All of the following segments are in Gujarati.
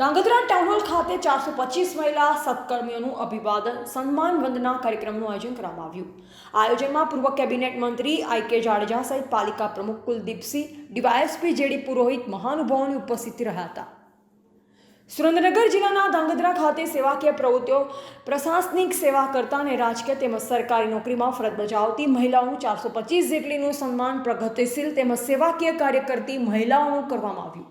ધાંગધ્રા ટાઉન ખાતે ચારસો પચીસ મહિલા સત્કર્મીઓનું અભિવાદન, સન્માન, વંદના કાર્યક્રમનું આયોજન કરવામાં આવ્યું. આયોજનમાં પૂર્વ કેબિનેટ મંત્રી આઈ કે જાડેજા સહિત પાલિકા પ્રમુખ કુલદીપસિંહ ડીવાયએસપી જેડી પુરોહિત મહાનુભાવોની ઉપસ્થિતિ રહ્યા હતા. સુરેન્દ્રનગર જિલ્લાના ધાંગધ્રા ખાતે સેવાકીય પ્રવૃત્તિઓ, પ્રશાસનિક સેવા કરતા અને રાજકીય તેમજ સરકારી નોકરીમાં ફરજ બજાવતી મહિલાઓનું ચારસો પચીસ જેટલીનું સન્માન, પ્રગતિશીલ તેમજ સેવાકીય કાર્ય કરતી મહિલાઓનું કરવામાં આવ્યું.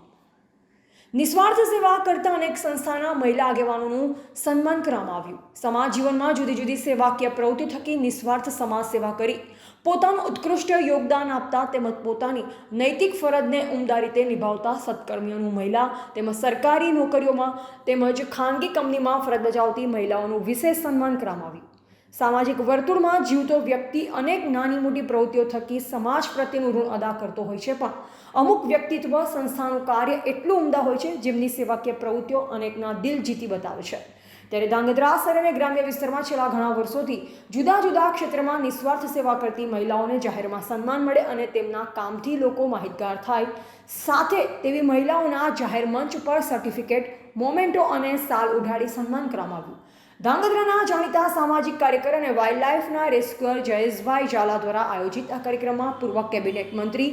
નિસ્વાર્થ સેવા કરતા અનેક સંસ્થાના મહિલા આગેવાનોનું સન્માન કરવામાં આવ્યું. સમાજ જીવનમાં જુદી જુદી સેવાકીય પ્રવૃત્તિ થકી નિસ્વાર્થ સમાજ સેવા કરી, પોતાનું ઉત્કૃષ્ટ યોગદાન આપતા તેમજ પોતાની નૈતિક ફરજને ઉમદા રીતે નિભાવતા સત્કર્મીઓનું મહિલા તેમજ સરકારી નોકરીઓમાં તેમજ ખાનગી કંપનીમાં ફરજ બજાવતી મહિલાઓનું વિશેષ સન્માન કરવામાં આવ્યું. સામાજિક વર્તુળમાં જીવતો વ્યક્તિ અનેક નાની મોટી પ્રવૃત્તિઓ થકી સમાજ પ્રત્યેનું ઋણ અદા કરતો હોય છે પણ અમુક વ્યક્તિત્વ સંસ્થાનું કાર્ય એટલું ઉમદા હોય છે જેમની સેવાકીય પ્રવૃત્તિઓ અનેકના દિલ જીતી બતાવે છે. ત્યારે ધાંગધ્રા શહેર અને ગ્રામ્ય વિસ્તારમાં છેલ્લા ઘણા વર્ષોથી જુદા જુદા ક્ષેત્રમાં નિસ્વાર્થ સેવા કરતી મહિલાઓને જાહેરમાં સન્માન મળે અને તેમના કામથી લોકો માહિતગાર થાય. સાથે તેવી મહિલાઓના જાહેર મંચ પર સર્ટિફિકેટ, મોમેન્ટો અને સાલ ઉઢાડી સન્માન કરવામાં આવ્યું. ધાંગધ્રાના જાણીતા સામાજિક કાર્યકર અને વાઇલ્ડ લાઇફના રેસ્ક્યુઅર જયેશભાઈ ઝાલા દ્વારા આયોજિત આ કાર્યક્રમમાં પૂર્વ કેબિનેટ મંત્રી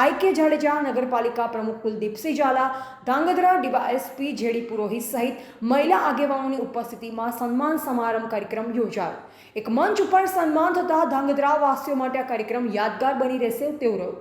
આઈ કે જાડેજા, નગરપાલિકા પ્રમુખ કુલદીપસિંહ ઝાલા, ધાંગધ્રા ડીવાયએસપી જેડી પુરોહિત સહિત મહિલા આગેવાનોની ઉપસ્થિતિમાં સન્માન સમારંભ કાર્યક્રમ યોજાયો. એક મંચ ઉપર સન્માન થતાં ધાંગધ્રા વાસીઓ માટે આ કાર્યક્રમ યાદગાર બની રહેશે તેવું રહ્યું.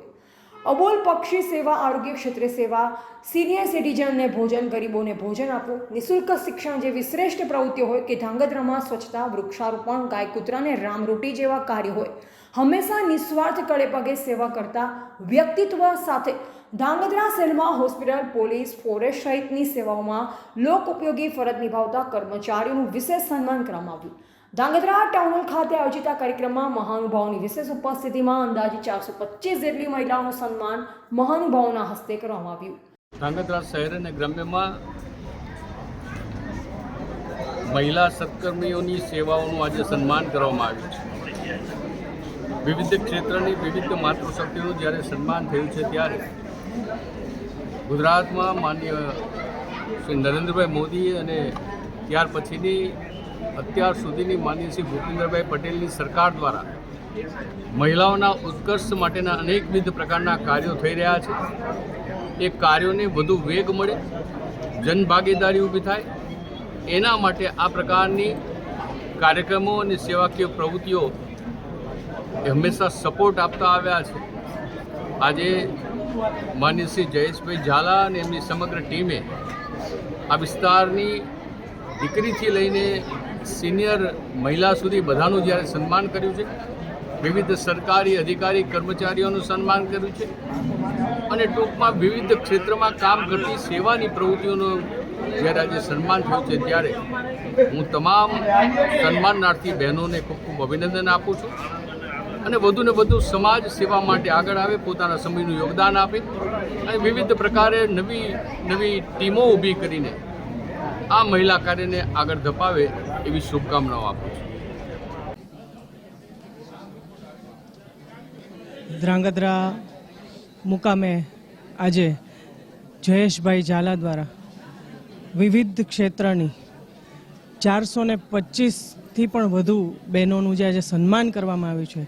અબોલ પક્ષી સેવા, આરોગ્ય ક્ષેત્રે સેવા, સિનિયર સિટીઝનને ભોજન, ગરીબોને ભોજન આપવું નિઃશુલ્ક શિક્ષણ જેવી શ્રેષ્ઠ પ્રવૃત્તિઓ હોય કે ધાંગધ્રામાં સ્વચ્છતા, વૃક્ષારોપણ ગાય કૂતરાને રામરોટી જેવા કાર્ય હોય. હંમેશા નિસ્વાર્થ કળે પગે સેવા કરતા વ્યક્તિત્વ સાથે. ધાંગધ્રા શહેરમાં હોસ્પિટલ, પોલીસ, ફોરેસ્ટ સહિતની સેવાઓમાં લોક ઉપયોગી ફરજ નિભાવતા કર્મચારીઓનું વિશેષ સન્માન કરવામાં આવ્યું. ધાંગધ્રા ટાઉન હોલ ખાતે આયોજિત આ કાર્યક્રમમાં મહાનુભાવોની વિશેષ ઉપસ્થિતિમાં અંદાજે ચારસો પચીસ જેટલી મહિલાઓનું સન્માન મહાનુભાવોના હસ્તે કરવામાં આવ્યું. ધાંગધ્રા શહેર અને ગ્રામ્યમાં મહિલા સત્કર્મીઓની સેવાઓનું આજે સન્માન કરવામાં આવ્યું છે. વિવિધ ક્ષેત્રની વિવિધ માતૃશક્તિનું જ્યારે સન્માન થયું છે ત્યારે ગુજરાતમાં માન્ય શ્રી નરેન્દ્રભાઈ મોદી અને ત્યાર પછીની અત્યાર સુધીની માનીય શ્રી ભૂપેન્દ્રભાઈ પટેલની સરકાર દ્વારા મહિલાઓના ઉત્કર્ષ માટેના અનેકવિધ પ્રકારના કાર્યો થઈ રહ્યા છે. એ કાર્યોને વધુ વેગ મળે, જનભાગીદારી ઊભી થાય, એના માટે આ પ્રકારની કાર્યક્રમો અને સેવાકીય પ્રવૃત્તિઓ એ હંમેશા સપોર્ટ આપતા આવ્યા છે. આજે માનીય શ્રી જયેશભાઈ ઝાલા અને એમની સમગ્ર ટીમે આ વિસ્તારની દીકરીથી લઈને સિનિયર મહિલા સુધી બધાનું જ્યારે સન્માન કર્યું છે, વિવિધ સરકારી અધિકારી કર્મચારીઓનું સન્માન કર્યું છે અને ટૂંકમાં વિવિધ ક્ષેત્રમાં કામ કરતી સેવાની પ્રવૃત્તિઓનું જ્યારે આજે સન્માન થયું છે ત્યારે હું તમામ સન્માનાર્થી બહેનોને ખૂબ ખૂબ અભિનંદન આપું છું અને વધુને વધુ સમાજ સેવા માટે આગળ આવે, પોતાના સમયનું યોગદાન આપે અને વિવિધ પ્રકારે નવી નવી ટીમો ઊભી કરીને આ મહિલા કાર્યને આગળ ધપાવે એવી શુભકામનાઓ આપું છું. ધ્રાંગધ્રા મુકામે આજે જયેશભાઈ ઝાલા દ્વારા વિવિધ ક્ષેત્રની ચારસો ને પચીસથી પણ વધુ બહેનોનું જે આજે સન્માન કરવામાં આવ્યું છે,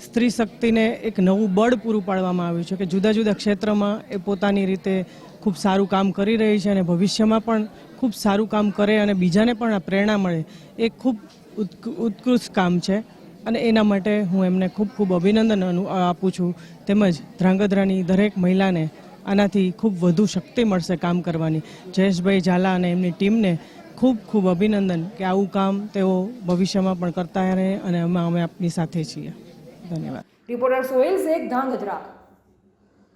સ્ત્રી શક્તિને એક નવું બળ પૂરું પાડવામાં આવ્યું છે કે જુદા જુદા ક્ષેત્રમાં એ પોતાની રીતે ખૂબ સારું કામ કરી રહી છે અને ભવિષ્યમાં પણ ખૂબ સારું કામ કરે અને બીજાને પણ આ પ્રેરણા મળે, એ ખૂબ ઉત્ક- ઉત્કૃષ્ટ કામ છે. અને એના માટે હું એમને ખૂબ ખૂબ અભિનંદન આપું છું. તેમજ ધ્રાંગધ્રાની દરેક મહિલાને આનાથી ખૂબ વધુ શક્તિ મળશે કામ કરવાની. જયેશભાઈ ઝાલા અને એમની ટીમને ખૂબ ખૂબ અભિનંદન કે આવું કામ તેઓ ભવિષ્યમાં પણ કરતા રહે અને અમે અમે આપની સાથે છીએ. ધન્યવાદ. રિપોર્ટર સોહેલ શેખ ધાંગધ્રા